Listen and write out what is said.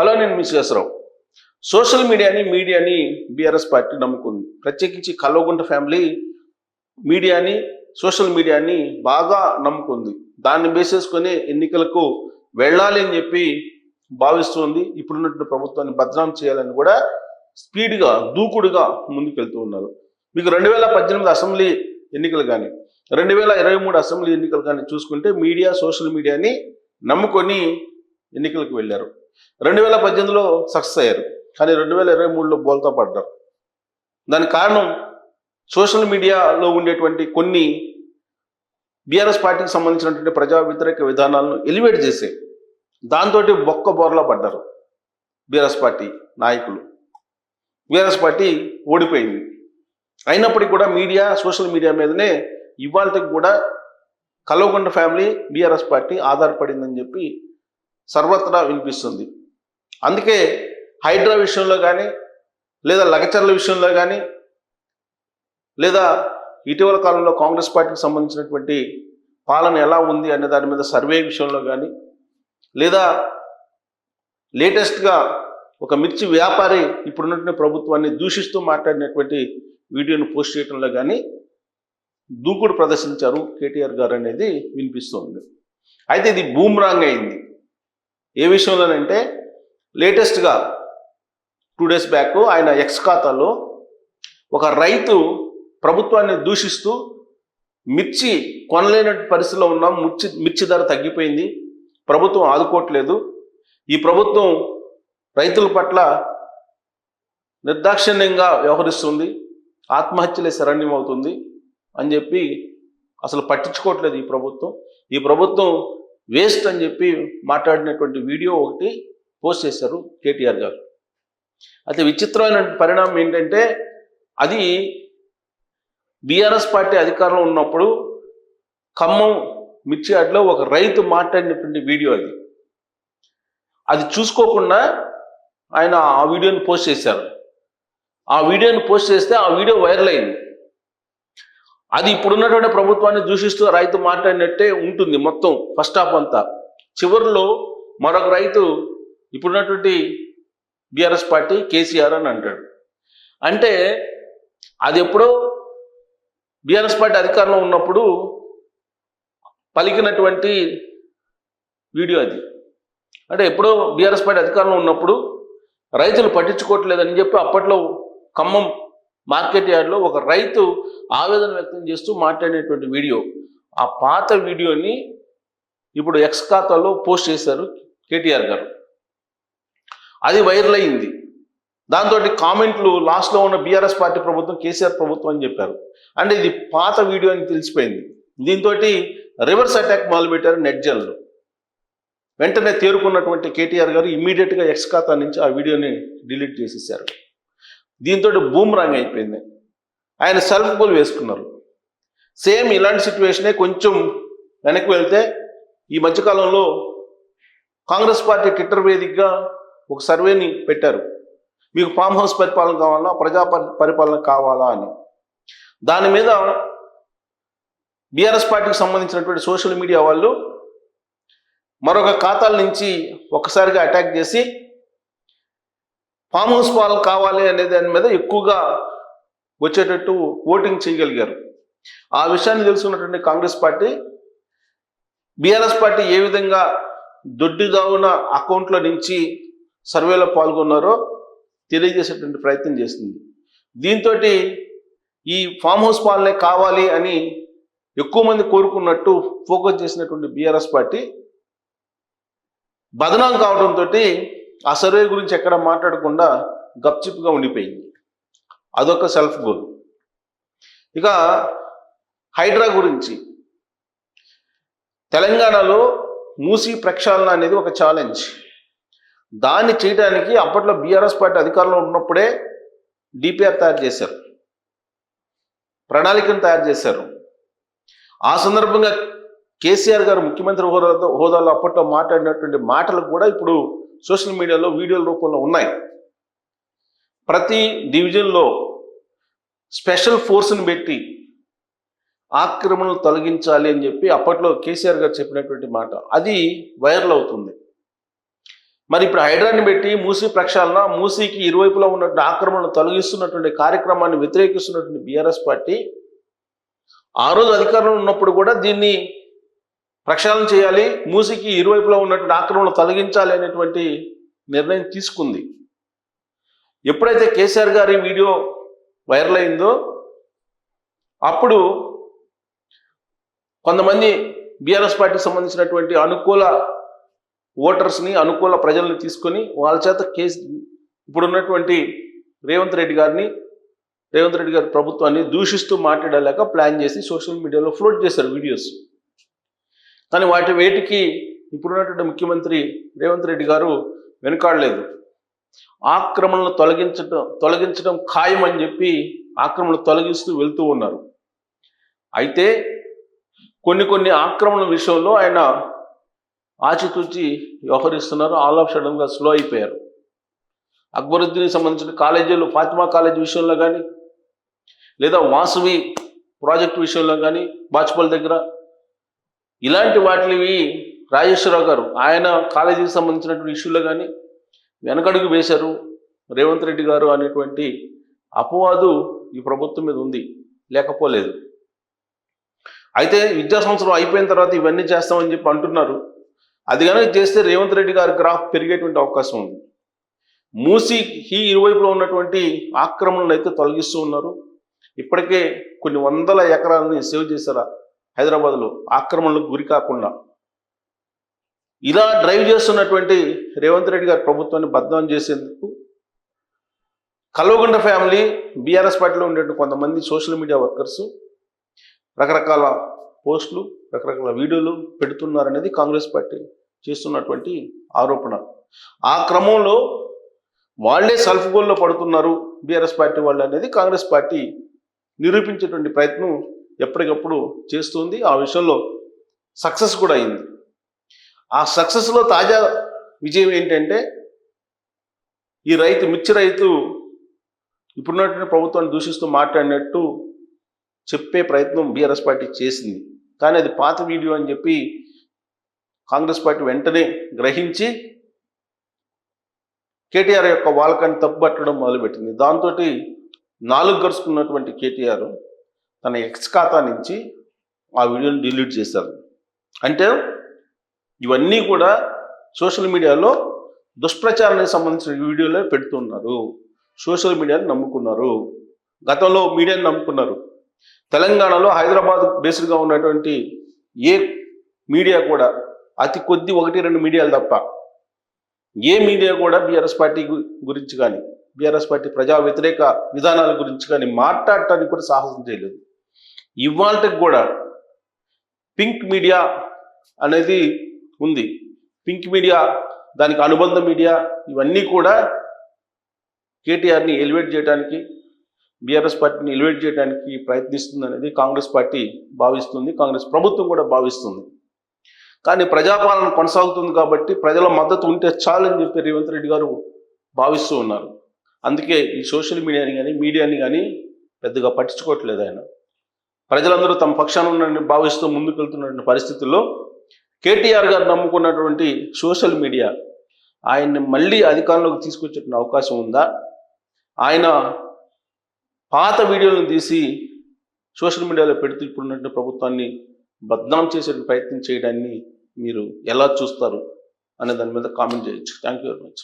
Hello నేను miss చేసరావు social మీడియాని మీడియాని బీఆర్ఎస్ పార్టీ నమ్ముకుంది. ప్రత్యేకించి కల్వగుంట ఫ్యామిలీ మీడియాని సోషల్ మీడియాని బాగా నమ్ముకుంది. దాన్ని బేసేసుకొని ఎన్నికలకు వెళ్ళాలి అని చెప్పి భావిస్తుంది. ఇప్పుడున్నటువంటి ప్రభుత్వాన్ని బదనాం చేయాలని కూడా స్పీడ్గా దూకుడుగా ముందుకెళ్తూ ఉన్నారు. మీకు రెండు వేల పద్దెనిమిది అసెంబ్లీ ఎన్నికలు కానీ రెండు వేల ఇరవై మూడు అసెంబ్లీ ఎన్నికలు కానీ చూసుకుంటే మీడియా సోషల్ మీడియాని నమ్ముకొని ఎన్నికలకు వెళ్ళారు. రెండు వేల పద్దెనిమిదిలో సక్సెస్ అయ్యారు. కానీ రెండు వేల ఇరవై మూడులో బోల్తా పడ్డారు. దానికి కారణం సోషల్ మీడియాలో ఉండేటువంటి కొన్ని బీఆర్ఎస్ పార్టీకి సంబంధించినటువంటి ప్రజా వ్యతిరేక విధానాలను ఎలివేట్ చేసే దాంతో బొక్క బోర్లా పడ్డారు బీఆర్ఎస్ పార్టీ నాయకులు. బీఆర్ఎస్ పార్టీ ఓడిపోయింది. అయినప్పటికీ కూడా మీడియా సోషల్ మీడియా మీదనే ఇవాళకి కూడా కల్వకొండ ఫ్యామిలీ బీఆర్ఎస్ పార్టీ ఆధారపడిందని చెప్పి సర్వత్రా వినిపిస్తుంది. అందుకే హైడ్రా విషయంలో కానీ లేదా లగచర్ల విషయంలో కానీ లేదా ఇటీవల కాలంలో కాంగ్రెస్ పార్టీకి సంబంధించినటువంటి పాలన ఎలా ఉంది అనే దాని మీద సర్వే విషయంలో కానీ లేదా లేటెస్ట్గా ఒక మిర్చి వ్యాపారి ఇప్పుడున్నటువంటి ప్రభుత్వాన్ని దూషిస్తూ మాట్లాడినటువంటి వీడియోను పోస్ట్ చేయడంలో కానీ దూకుడు ప్రదర్శించారు కేటీఆర్ గారు అనేది వినిపిస్తుంది. అయితే ఇది బూమ్రాంగ్ అయింది. ఏ విషయంలోనంటే లేటెస్ట్గా టూ డేస్ బ్యాక్ ఆయన ఎక్స్ ఖాతాలో ఒక రైతు ప్రభుత్వాన్ని దూషిస్తూ మిర్చి కొనలేని పరిస్థితిలో ఉన్నాం మిర్చి మిర్చి ధర తగ్గిపోయింది. ప్రభుత్వం ఆదుకోవట్లేదు. ఈ ప్రభుత్వం రైతుల పట్ల నిర్దాక్షిణ్యంగా వ్యవహరిస్తుంది. ఆత్మహత్యలే శరణ్యం అవుతుంది అని చెప్పి అసలు పట్టించుకోవట్లేదు ఈ ప్రభుత్వం. ఈ ప్రభుత్వం వేస్ట్ అని చెప్పి మాట్లాడినటువంటి వీడియో ఒకటి పోస్ట్ చేశారు కేటీఆర్ గారు. అయితే విచిత్రమైన పరిణామం ఏంటంటే అది బీఆర్ఎస్ పార్టీ అధికారంలో ఉన్నప్పుడు ఖమ్మం మిర్చి ఒక రైతు మాట్లాడినటువంటి వీడియో అది. అది చూసుకోకుండా ఆయన ఆ వీడియోని పోస్ట్ చేశారు. ఆ వీడియోని పోస్ట్ చేస్తే ఆ వీడియో వైరల్ అయింది. అది ఇప్పుడున్నటువంటి ప్రభుత్వాన్ని దూషిస్తూ రైతు మాట్లాడినట్టే ఉంటుంది మొత్తం ఫస్ట్ హాఫ్ అంతా. చివరిలో మరొక రైతు ఇప్పుడున్నటువంటి బీఆర్ఎస్ పార్టీ కేసీఆర్ అని అంటాడు. అంటే అది ఎప్పుడో బీఆర్ఎస్ పార్టీ అధికారంలో ఉన్నప్పుడు పలికినటువంటి వీడియో అది. అంటే ఎప్పుడో బీఆర్ఎస్ పార్టీ అధికారంలో ఉన్నప్పుడు రైతులు పట్టించుకోవట్లేదని చెప్పి అప్పట్లో ఖమ్మం మార్కెట్ యార్డ్లో ఒక రైతు ఆవేదన వ్యక్తం చేస్తూ మాట్లాడినటువంటి వీడియో. ఆ పాత వీడియోని ఇప్పుడు ఎక్స్ ఖాతాలో పోస్ట్ చేశారు కేటీఆర్ గారు. అది వైరల్ అయింది. దాంతో కామెంట్లు లాస్ట్లో ఉన్న బీఆర్ఎస్ పార్టీ ప్రభుత్వం కేసీఆర్ ప్రభుత్వం అని చెప్పారు. అంటే ఇది పాత వీడియో అని తెలిసిపోయింది. దీంతో రివర్స్ అటాక్ మొదలుపెట్టారు నెట్ జన్లు వెంటనే తేరుకున్నటువంటి కేటీఆర్ గారు ఇమ్మీడియట్గా ఎక్స్ ఖాతా నుంచి ఆ వీడియోని డిలీట్ చేసేసారు. దీంతో బూమ్రాంగ్ అయిపోయింది. ఆయన సెల్ఫ్ గోల్ వేసుకున్నారు. సేమ్ ఇలాంటి సిచ్యువేషనే కొంచెం వెనక్కి వెళ్తే ఈ మధ్యకాలంలో కాంగ్రెస్ పార్టీ ట్విట్టర్ వేదికగా ఒక సర్వేని పెట్టారు. మీకు ఫామ్ హౌస్ పరిపాలన కావాలా? ప్రజా పరిపాలన కావాలా అని. దాని మీద బీఆర్ఎస్ పార్టీకి సంబంధించినటువంటి సోషల్ మీడియా వాళ్ళు మరొక ఖాతాల నుంచి ఒక్కసారిగా అటాక్ చేసి ఫామ్ హౌస్ పాలు కావాలి అనే దాని మీద ఎక్కువగా వచ్చేటట్టు ఓటింగ్ చేయగలిగారు. ఆ విషయాన్ని తెలుసుకున్నటువంటి కాంగ్రెస్ పార్టీ బీఆర్ఎస్ పార్టీ ఏ విధంగా దొడ్డిదావున అకౌంట్లో నుంచి సర్వేలో పాల్గొన్నారో తెలియజేసేటువంటి ప్రయత్నం చేస్తుంది దీంతో ఈ ఫామ్ హౌస్ పాలనే కావాలి అని ఎక్కువ మంది కోరుకున్నట్టు ఫోకస్ చేసినటువంటి బీఆర్ఎస్ పార్టీ బదనాం కావడంతో ఆ సర్వే గురించి ఎక్కడ మాట్లాడకుండా గప్చిప్గా ఉండిపోయింది. అదొక సెల్ఫ్ గోల్. ఇక హైడ్రా గురించి. తెలంగాణలో మూసీ ప్రక్షాళన అనేది ఒక ఛాలెంజ్. దాన్ని చేయడానికి అప్పట్లో బీఆర్ఎస్ పార్టీ అధికారంలో ఉన్నప్పుడే డిపిఆర్ తయారు చేశారు. ప్రణాళికను తయారు చేశారు. ఆ సందర్భంగా కేసీఆర్ గారు ముఖ్యమంత్రి హోదాలో హోదాలో అప్పట్లో మాట్లాడినటువంటి మాటలు కూడా ఇప్పుడు సోషల్ మీడియాలో వీడియోల రూపంలో ఉన్నాయి. ప్రతి డివిజన్లో స్పెషల్ ఫోర్స్ని పెట్టి ఆక్రమణలు తొలగించాలి అని చెప్పి అప్పట్లో కేసీఆర్ గారు చెప్పినటువంటి మాట. అది వైరల్ అవుతుంది. మరి ఇప్పుడు హైడ్రాని పెట్టి మూసీ ప్రక్షాళన మూసీకి ఇరువైపులా ఉన్నటువంటి ఆక్రమణను తొలగిస్తున్నటువంటి కార్యక్రమాన్ని వ్యతిరేకిస్తున్నటువంటి బీఆర్ఎస్ పార్టీ ఆ రోజు అధికారంలో ఉన్నప్పుడు కూడా దీన్ని ప్రక్షాళన చేయాలి మూసికి ఇరువైపులా ఉన్నటువంటి ఆక్రమణ తొలగించాలి అనేటువంటి నిర్ణయం తీసుకుంది. ఎప్పుడైతే కేసీఆర్ గారి వీడియో వైరల్ అయిందో అప్పుడు కొంతమంది బీఆర్ఎస్ పార్టీకి సంబంధించినటువంటి అనుకూల ఓటర్స్ని అనుకూల ప్రజల్ని తీసుకొని వాళ్ళ చేత కేసు ఇప్పుడున్నటువంటి రేవంత్ రెడ్డి గారిని రేవంత్ రెడ్డి గారి ప్రభుత్వాన్ని దూషిస్తూ మాట్లాడలేక ప్లాన్ చేసి సోషల్ మీడియాలో ఫ్లోట్ చేశారు వీడియోస్. కానీ వాటి వేటికి ఇప్పుడున్నటువంటి ముఖ్యమంత్రి రేవంత్ రెడ్డి గారు వెనుకాడలేదు. ఆక్రమణలు తొలగించడం తొలగించడం ఖాయం అని చెప్పి ఆక్రమణలు తొలగిస్తూ వెళ్తూ ఉన్నారు. అయితే కొన్ని కొన్ని ఆక్రమణ విషయంలో ఆయన ఆచితూచి వ్యవహరిస్తున్నారు. ఆల్ ఆఫ్ సడన్గా స్లో అయిపోయారు. అక్బరుద్దీన్కి సంబంధించిన కాలేజీలు ఫాతిమా కాలేజ్ విషయంలో కానీ లేదా వాసవి ప్రాజెక్ట్ విషయంలో కానీ బాచ్పల్ దగ్గర ఇలాంటి వాటివి రాజేశ్వరరావు గారు ఆయన కాలేజీకి సంబంధించినటువంటి ఇష్యూలో కానీ వెనకడుగు వేశారు రేవంత్ రెడ్డి గారు అనేటువంటి అపవాదు ఈ ప్రభుత్వం మీద ఉంది లేకపోలేదు. అయితే విద్యా సంవత్సరం అయిపోయిన తర్వాత ఇవన్నీ చేస్తామని చెప్పి అంటున్నారు. అది కనుక చేస్తే రేవంత్ రెడ్డి గారి గ్రాఫ్ పెరిగేటువంటి అవకాశం ఉంది. మూసి ఈ ఇరువైపులో ఉన్నటువంటి ఆక్రమణలు అయితే తొలగిస్తూ ఉన్నారు. ఇప్పటికే కొన్ని వందల ఎకరాలని సేవ్ చేశారా? హైదరాబాద్లో ఆక్రమణలకు గురి కాకుండా ఇలా డ్రైవ్ చేస్తున్నటువంటి రేవంత్ రెడ్డి గారి ప్రభుత్వాన్ని బద్నాం చేసేందుకు కల్వగుండ ఫ్యామిలీ బీఆర్ఎస్ పార్టీలో ఉండేటువంటి కొంతమంది సోషల్ మీడియా వర్కర్స్ రకరకాల పోస్టులు రకరకాల వీడియోలు పెడుతున్నారనేది కాంగ్రెస్ పార్టీ చేస్తున్నటువంటి ఆరోపణ. ఆ క్రమంలో వాళ్ళే సెల్ఫ్ గోల్లో పడుతున్నారు బీఆర్ఎస్ పార్టీ వాళ్ళు అనేది కాంగ్రెస్ పార్టీ నిరూపించేటువంటి ప్రయత్నం ఎప్పటికప్పుడు చేస్తుంది. ఆ విషయంలో సక్సెస్ కూడా అయింది. ఆ సక్సెస్లో తాజా విజయం ఏంటంటే ఈ రైతు మిర్చి రైతు ఇప్పుడున్నటువంటి ప్రభుత్వాన్ని దూషిస్తూ మాట్లాడినట్టు చెప్పే ప్రయత్నం బీఆర్ఎస్ పార్టీ చేసింది. కానీ అది పాత వీడియో అని చెప్పి కాంగ్రెస్ పార్టీ వెంటనే గ్రహించి కేటీఆర్ యొక్క వాలకాన్ని తప్పుపట్టడం మొదలుపెట్టింది. దాంతో నాలుగు గరుచుకున్నటువంటి కేటీఆర్ తన ఎక్స్ ఖాతా నుంచి ఆ వీడియోని డిలీట్ చేశారు. అంటే ఇవన్నీ కూడా సోషల్ మీడియాలో దుష్ప్రచారానికి సంబంధించిన వీడియోలే పెడుతున్నారు. సోషల్ మీడియాని నమ్ముకున్నారు. గతంలో మీడియాని నమ్ముకున్నారు. తెలంగాణలో హైదరాబాద్ బేస్డ్గా ఉన్నటువంటి ఏ మీడియా కూడా అతి కొద్ది ఒకటి రెండు మీడియాలు తప్ప ఏ మీడియా కూడా బీఆర్ఎస్ పార్టీ గురించి కానీ బీఆర్ఎస్ పార్టీ ప్రజా వ్యతిరేక విధానాల గురించి కానీ మాట్లాడటానికి కూడా సాహసం చేయలేదు. ఇవాళకి కూడా పింక్ మీడియా అనేది ఉంది. పింక్ మీడియా దానికి అనుబంధ మీడియా ఇవన్నీ కూడా కేటీఆర్ని ఎలివేట్ చేయడానికి బీఆర్ఎస్ పార్టీని ఎలివేట్ చేయడానికి ప్రయత్నిస్తుంది అనేది కాంగ్రెస్ పార్టీ భావిస్తుంది కాంగ్రెస్ ప్రభుత్వం కూడా భావిస్తుంది. కానీ ప్రజాపాలన కొనసాగుతుంది కాబట్టి ప్రజల మద్దతు ఉంటే చాలని చెప్పి రేవంత్ రెడ్డి గారు భావిస్తూ ఉన్నారు. అందుకే ఈ సోషల్ మీడియాని కానీ మీడియాని కానీ పెద్దగా పట్టించుకోవట్లేదు ఆయన. ప్రజలందరూ తమ పక్షాన ఉన్నారని భావిస్తూ ముందుకెళ్తున్నటువంటి పరిస్థితుల్లో కేటీఆర్ గారు నమ్ముకున్నటువంటి సోషల్ మీడియా ఆయన్ని మళ్ళీ అధికారంలోకి తీసుకొచ్చే అవకాశం ఉందా? ఆయన పాత వీడియోలను తీసి సోషల్ మీడియాలో పెడుతూ ఇప్పుడున్నటువంటి ప్రభుత్వాన్ని బద్నాం చేసే ప్రయత్నం చేయడాన్ని మీరు ఎలా చూస్తారు అనే దాని మీద కామెంట్ చేయొచ్చు. Thank you very much